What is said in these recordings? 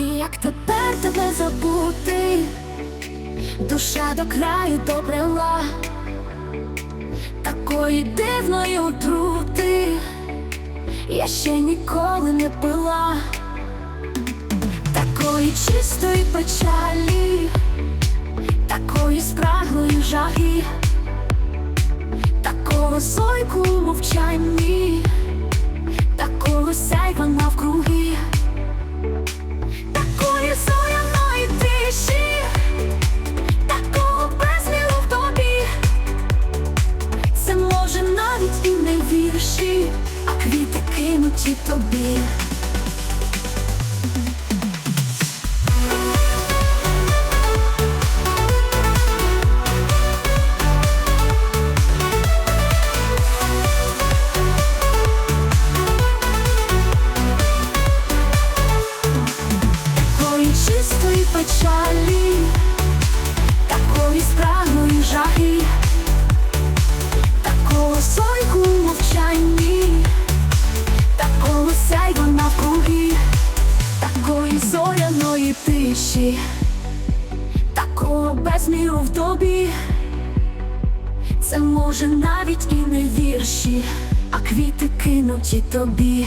як тепер тебе забути, душа до краю добрела, такої дивної отрути я ще ніколи не пила, такої чистої печалі, такої спраглої жаги, такого зойку у кинуті тобі. Такої тиші, такого безміру в тобі. Це може навіть і не вірші, а квіти кинуті тобі.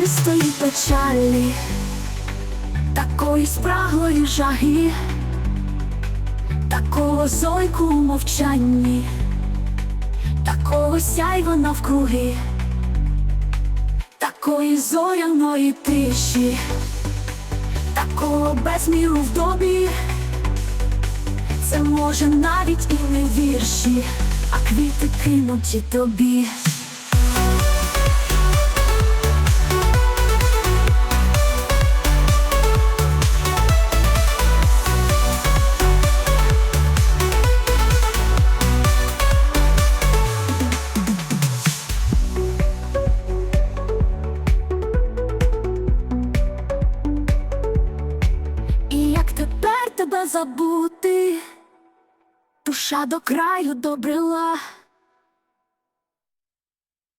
Чистої печалі, такої спраглої жаги, такого зойку у мовчанні, такого сяйва навкруги, такої зоряної тиші, такого безміру в добі. Це може навіть і не вірші, а квіти кинуті тобі. Забути, душа до краю добрила,